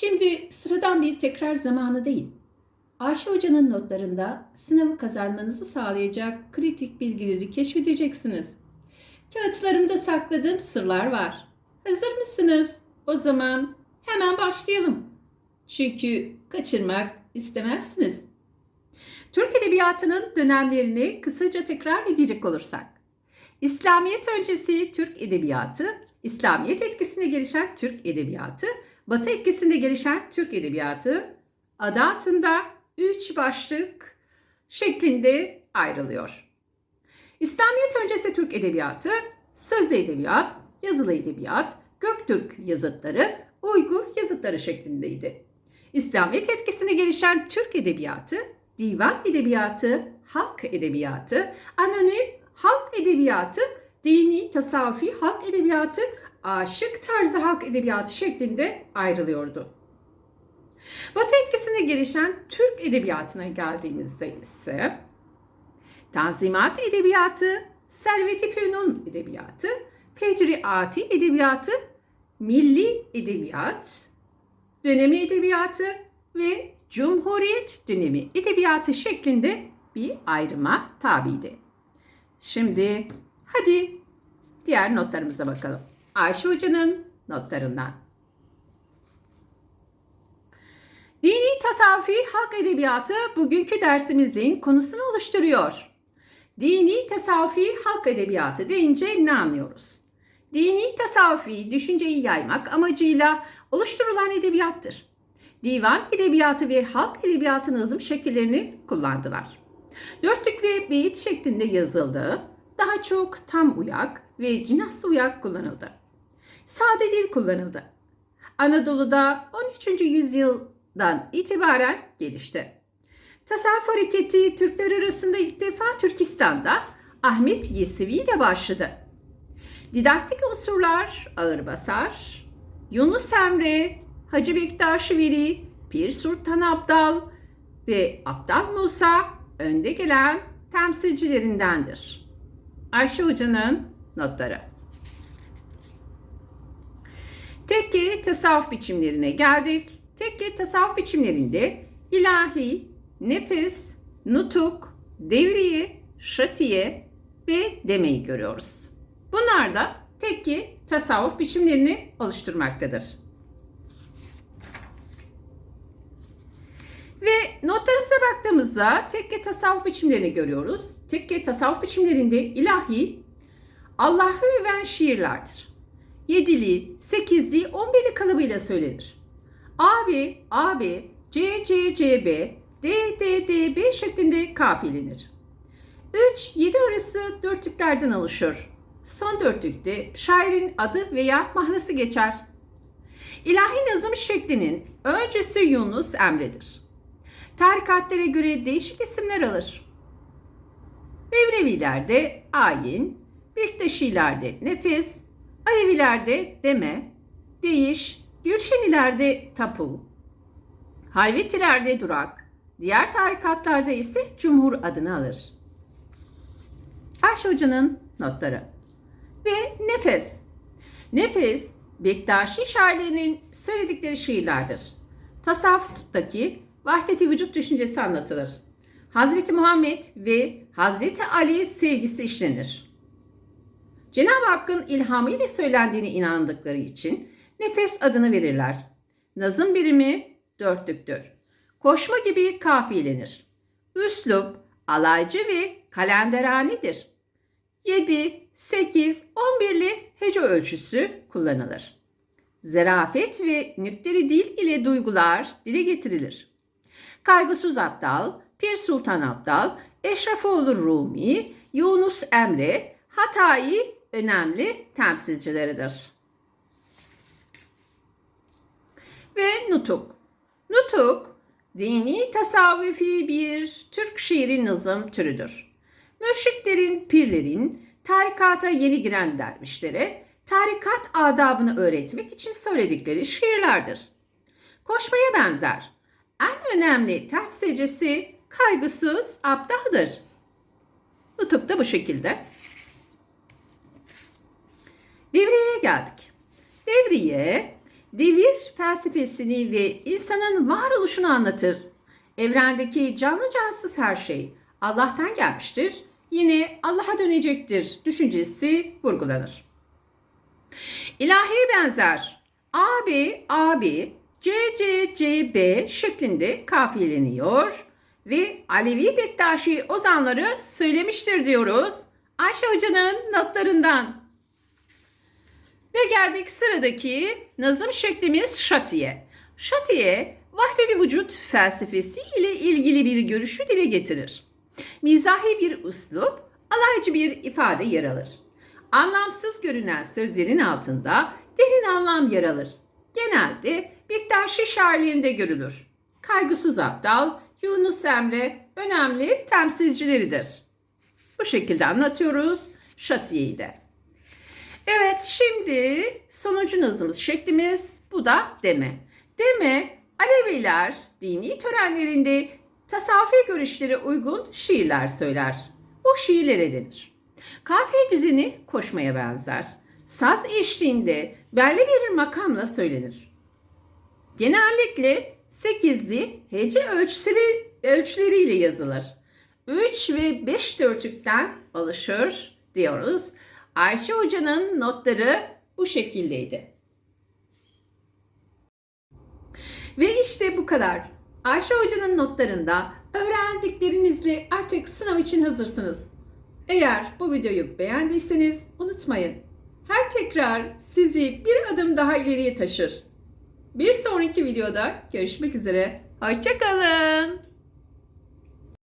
Şimdi sıradan bir tekrar zamanı değil. Ayşe Hoca'nın notlarında sınavı kazanmanızı sağlayacak kritik bilgileri keşfedeceksiniz. Kağıtlarımda sakladığım sırlar var. Hazır mısınız? O zaman hemen başlayalım. Çünkü kaçırmak istemezsiniz. Türk Edebiyatı'nın dönemlerini kısaca tekrar edecek olursak. İslamiyet öncesi Türk Edebiyatı, İslamiyet etkisinde gelişen Türk Edebiyatı, Batı etkisinde gelişen Türk Edebiyatı adı altında üç başlık şeklinde ayrılıyor. İslamiyet öncesi Türk Edebiyatı, sözlü edebiyat, yazılı edebiyat, Göktürk yazıtları, Uygur yazıtları şeklindeydi. İslamiyet etkisinde gelişen Türk Edebiyatı, divan edebiyatı, halk edebiyatı, anonim halk edebiyatı, dini, tasavvufi halk edebiyatı, aşık tarzı halk edebiyatı şeklinde ayrılıyordu. Batı etkisine gelişen Türk edebiyatına geldiğimizde ise Tanzimat edebiyatı, Servet-i Fünun edebiyatı, Fecriati edebiyatı, Milli edebiyat, dönemi edebiyatı ve Cumhuriyet dönemi edebiyatı şeklinde bir ayrıma tabiydi. Şimdi hadi diğer notlarımıza bakalım. Ayşe Hoca'nın notlarından. Dini tasavvufi halk edebiyatı bugünkü dersimizin konusunu oluşturuyor. Dini tasavvufi halk edebiyatı deyince ne anlıyoruz? Dini tasavvufi düşünceyi yaymak amacıyla oluşturulan edebiyattır. Divan edebiyatı ve halk edebiyatı nazım şekillerini kullandılar. Dörtlük ve beyit şeklinde yazıldı. Daha çok tam uyak ve cinaslı uyak kullanıldı. Sade dil kullanıldı. Anadolu'da 13. yüzyıldan itibaren gelişti. Tasavvuf hareketi Türkler arasında ilk defa Türkistan'da Ahmet Yesevi ile başladı. Didaktik unsurlar ağır basar, Yunus Emre, Hacı Bektaş Veli, Pir Sultan Abdal ve Abdal Musa önde gelen temsilcilerindendir. Ayşe Hoca'nın notları. Tekke tasavvuf biçimlerine geldik. Tekke tasavvuf biçimlerinde ilahi, nefes, nutuk, devriye, şatiye ve demeyi görüyoruz. Bunlar da tekke tasavvuf biçimlerini oluşturmaktadır. Ve notlarımıza baktığımızda tekke tasavvuf biçimlerini görüyoruz. Tekke tasavvuf biçimlerinde ilahi, Allah'ı öven şiirlerdir. Yedili, sekizli, on birli kalıbıyla söylenir. AB, AB, C, C, C, B, D, D, D, B şeklinde kafiyelenir. 3, 7 arası dörtlüklerden oluşur. Son dörtlükte şairin adı veya mahnası geçer. İlahi nazım şeklinin öncüsü Yunus Emre'dir. Tarikatlara göre değişik isimler alır. Mevlevilerde ayin, Bektaşilerde nefes, Alevilerde deme, değiş, Gülşenilerde tapu, Halvetilerde durak, diğer tarikatlarda ise cumhur adını alır. Ayşe Hoca'nın notları ve nefes. Nefes, Bektaşi şairlerinin söyledikleri şiirlerdir. Tasavvuftaki vahdeti vücut düşüncesi anlatılır. Hazreti Muhammed ve Hazreti Ali sevgisi işlenir. Cenab-ı Hakk'ın ilhamı ile söylendiğine inandıkları için nefes adını verirler. Nazım birimi dörtlüktür. Koşma gibi kafiyelenir. Üslup, alaycı ve kalenderanidir. 7, 8, 11'li hece ölçüsü kullanılır. Zerafet ve nükteli dil ile duygular dile getirilir. Kaygısız Abdal, Pir Sultan Abdal, Eşrefoğlu Rumi, Yunus Emre, Hatayi önemli temsilcileridir. Ve Nutuk. Nutuk, dini tasavvufi bir Türk şiiri nazım türüdür. Mürşitlerin, pirlerin, tarikata yeni giren dervişlere tarikat adabını öğretmek için söyledikleri şiirlerdir. Koşmaya benzer. En önemli temsilcisi kaygısız abdahdır. Nutuk da bu şekilde. Geldik. Devriye, Devir felsefesini ve insanın varoluşunu anlatır. Evrendeki canlı cansız her şey Allah'tan gelmiştir, yine Allah'a dönecektir düşüncesi vurgulanır. İlahiye benzer AB, AB, CC, CB şeklinde kafiyeleniyor ve Alevi Bektaşi ozanları söylemiştir diyoruz. Ayşe Hoca'nın notlarından. Ve geldik sıradaki nazım şeklimiz şatiye. Şatiye, vahdedi vücut felsefesi ile ilgili bir görüşü dile getirir. Mizahi bir üslup, alaycı bir ifade yer alır. Anlamsız görünen sözlerin altında derin anlam yer alır. Genelde Bektaşi şairlerinde görülür. Kaygısız Abdal, Yunus Emre önemli temsilcileridir. Bu şekilde anlatıyoruz Şatiye'yi de. Evet şimdi sonuncu nazımız şeklimiz bu da deme. Deme Aleviler dini törenlerinde tasavvufi görüşlere uygun şiirler söyler. Bu şiirlere denir. Kafiye düzeni koşmaya benzer. Saz eşliğinde belli bir makamla söylenir. Genellikle sekizli hece ölçüleri, ölçüleriyle yazılır. 3 ve 5 dörtlükten oluşur diyoruz. Ayşe Hoca'nın notları bu şekildeydi. Ve işte bu kadar. Ayşe Hoca'nın notlarında öğrendiklerinizle artık sınav için hazırsınız. Eğer bu videoyu beğendiyseniz unutmayın. Her tekrar sizi bir adım daha ileriye taşır. Bir sonraki videoda görüşmek üzere. Hoşçakalın.